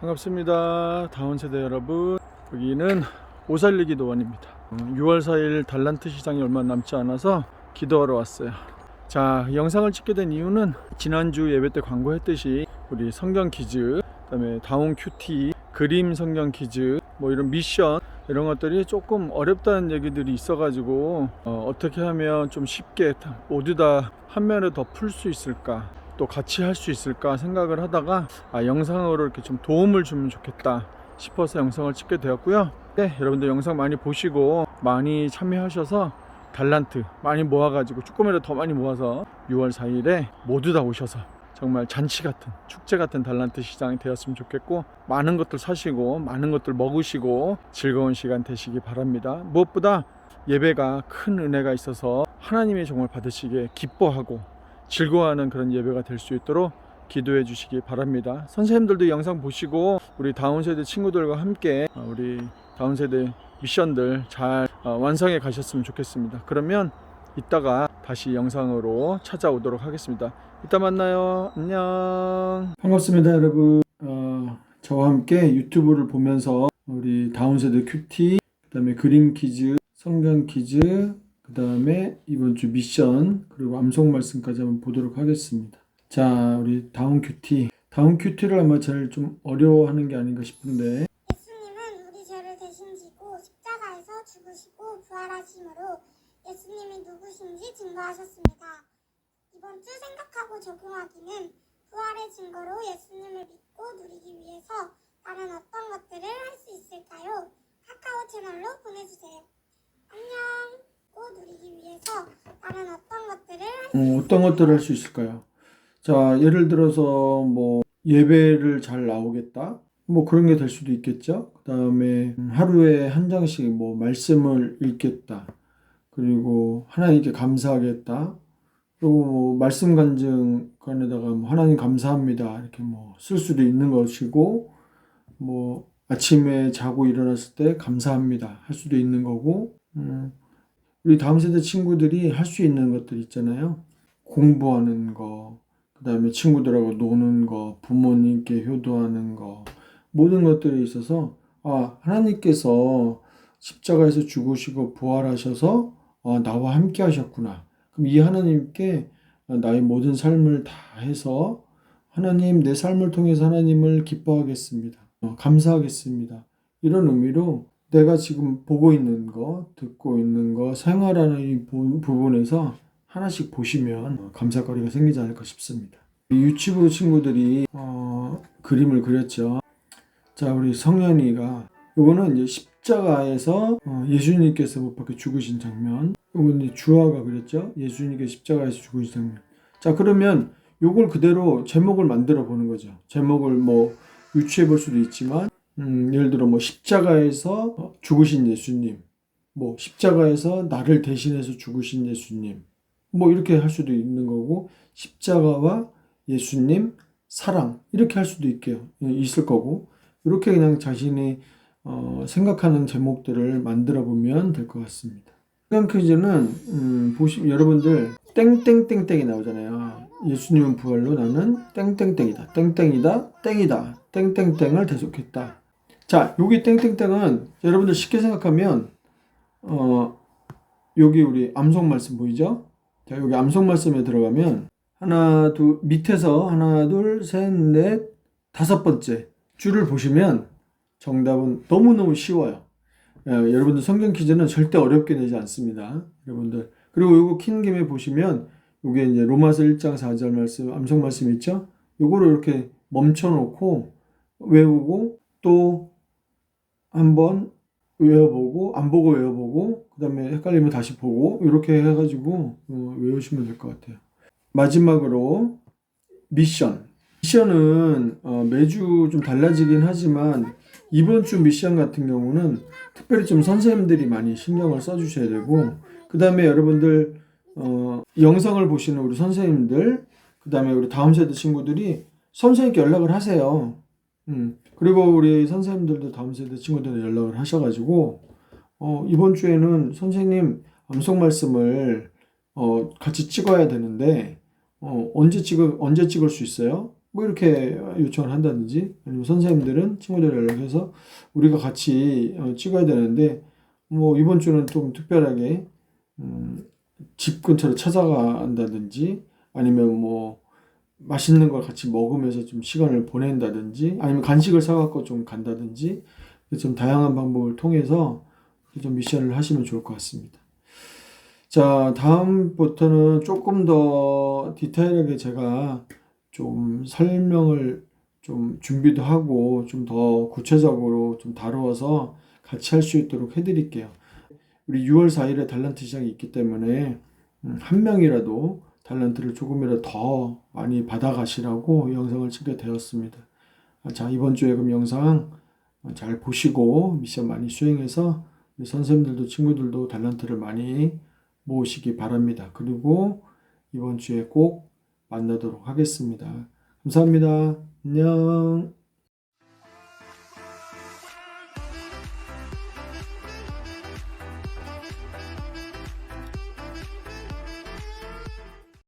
반갑습니다. 다운 세대 여러분. 여기는 오살리 기 도원입니다. 6월 4일 달란트 시장이 얼마 남지 않아서 기도하러 왔어요. 자, 영상을 찍게 된 이유는 지난주 예배 때 광고했듯이 우리 성경 퀴즈, 그다음에 다운 큐티, 그림 성경 퀴즈, 뭐 이런 미션 이런 것들이 조금 어렵다는 얘기들이 있어가지고 어, 떻게 하면 좀 쉽게 모두 다 한 면에 더 풀 수 있을까 또 같이 할 수 있을까 생각을 하다가 아, 영상으로 이렇게 좀 도움을 주면 좋겠다 싶어서 영상을 찍게 되었고요. 네, 여러분들 영상 많이 보시고 많이 참여하셔서 달란트 많이 모아가지고 조금이라도 더 많이 모아서 6월 4일에 모두 다 오셔서 정말 잔치 같은 축제 같은 달란트 시장이 되었으면 좋겠고 많은 것들 사시고 많은 것들 먹으시고 즐거운 시간 되시기 바랍니다. 무엇보다 예배가 큰 은혜가 있어서 하나님이 정말 받으시기에 기뻐하고 즐거워하는 그런 예배가 될 수 있도록 기도해 주시기 바랍니다. 선생님들도 영상 보시고 우리 다운 세대 친구들과 함께 어, 우리 다운 세대 미션들 잘 어, 완성해 가셨으면 좋겠습니다. 그러면 이따가 다시 영상으로 찾아오도록 하겠습니다. 이따 만나요. 안녕. 반갑습니다, 여러분. 어, 저와 함께 유튜브를 보면서 우리 다운 세대 큐티, 그다음에 그림 퀴즈, 성경 퀴즈, 그 다음에 이번 주 미션 그리고 암송 말씀까지 한번 보도록 하겠습니다. 자, 우리 다운 큐티. 다운 큐티를 아마 제일 좀 어려워하는 게 아닌가 싶은데 예수님은 우리 죄를 대신 지고 십자가에서 죽으시고 부활하심으로 예수님이 누구신지 증거하셨습니다. 이번 주 생각하고 적용하기는 부활의 증거로 예수님을 믿고 누리기 위해서 다른 어떤 것들을 할 수 있을까요? 카카오 채널로 보내주세요. 안녕! 고 누리기 위해서 다른 어떤 것들을 할수 어, 어떤 것들을 할 수 있을까요? 자, 예를 들어서 뭐 예배를 잘 나오겠다. 뭐 그런 게 될 수도 있겠죠. 그다음에 하루에 한 장씩 뭐 말씀을 읽겠다. 그리고 하나님께 감사하겠다. 그리고 뭐 말씀 간증관에다가 뭐 하나님 감사합니다. 이렇게 뭐 쓸 수도 있는 것이고 뭐 아침에 자고 일어났을 때 감사합니다. 할 수도 있는 거고 음, 우리 다음 세대 친구들이 할 수 있는 것들 있잖아요. 공부하는 거, 그 다음에 친구들하고 노는 거, 부모님께 효도하는 거, 모든 것들에 있어서, 아, 하나님께서 십자가에서 죽으시고 부활하셔서, 아, 나와 함께 하셨구나. 그럼 이 하나님께 나의 모든 삶을 다 해서, 하나님, 내 삶을 통해서 하나님을 기뻐하겠습니다. 어, 감사하겠습니다. 이런 의미로 내가 지금 보고 있는 거, 듣고 있는 거, 생활하는 이 부- 부분에서 하나씩 보시면 어, 감사거리가 생기지 않을까 싶습니다. 이 유치부 친구들이 어, 그림을 그렸죠. 자, 우리 성현이가 이거는 이제 십자가에서 어, 예수님께서 못 박혀 죽으신 장면. 이건 이제 주아가 그렸죠. 예수님께서 십자가에서 죽으신 장면. 자, 그러면 요걸 그대로 제목을 만들어 보는 거죠. 제목을 뭐 유추해 볼 수도 있지만 음, 예를 들어 뭐 십자가에서 어, 죽으신 예수님, 뭐 십자가에서 나를 대신해서 죽으신 예수님, 뭐 이렇게 할 수도 있는 거고 십자가와 예수님 사랑 이렇게 할 수도 있게요 예, 있을 거고 이렇게 그냥 자신이 어, 생각하는 제목들을 만들어 보면 될 것 같습니다. 시간 퀴즈는 음, 보시 여러분들 땡땡땡땡이 나오잖아요. 예수님은 부활로 나는 땡땡땡이다. 땡땡이다. 땡이다. 땡땡땡을 대속했다. 자, 여기 땡땡땡은 여러분들 쉽게 생각하면 어 여기 우리 암송 말씀 보이죠? 자, 여기 암송 말씀에 들어가면 하나, 둘 밑에서 하나, 둘, 셋, 넷, 다섯 번째 줄을 보시면 정답은 너무너무 쉬워요. 예, 여러분들 성경 퀴즈는 절대 어렵게 내지 않습니다. 여러분들. 그리고 요거 킨 김에 보시면 요게 이제 로마서 1장 4절 말씀, 암송 말씀 있죠? 요거를 이렇게 멈춰 놓고 외우고 또 한번 외워보고 안 보고 외워보고 그 다음에 헷갈리면 다시 보고 이렇게 해가지고 어, 외우시면 될 것 같아요. 마지막으로 미션. 미션은 어, 매주 좀 달라지긴 하지만 이번 주 미션 같은 경우는 특별히 좀 선생님들이 많이 신경을 써주셔야 되고 그 다음에 여러분들 어, 영상을 보시는 우리 선생님들 그 다음에 우리 다음 세대 친구들이 선생님께 연락을 하세요. 음, 그리고 우리 선생님들도 다음 세대 친구들 연락을 하셔가지고 어, 이번 주에는 선생님 암송 말씀을 어, 같이 찍어야 되는데 어, 언제 찍을 언제 찍을 수 있어요? 뭐 이렇게 요청을 한다든지 아니면 선생님들은 친구들 연락해서 우리가 같이 어, 찍어야 되는데 뭐 이번 주는 좀 특별하게 음, 집 근처로 찾아간다든지 아니면 뭐 맛있는 걸 같이 먹으면서 좀 시간을 보낸다든지 아니면 간식을 사갖고 좀 간다든지 좀 다양한 방법을 통해서 좀 미션을 하시면 좋을 것 같습니다. 자, 다음부터는 조금 더 디테일하게 제가 좀 설명을 좀 준비도 하고 좀 더 구체적으로 좀 다루어서 같이 할 수 있도록 해드릴게요. 우리 6월 4일에 달란트 시장이 있기 때문에 음, 한 명이라도 달란트를 조금이라도 더 많이 받아가시라고 영상을 찍게 되었습니다. 아, 자, 이번 주에 그럼 영상 잘 보시고 미션 많이 수행해서 선생님들도 친구들도 달란트를 많이 모으시기 바랍니다. 그리고 이번 주에 꼭 만나도록 하겠습니다. 감사합니다. 안녕.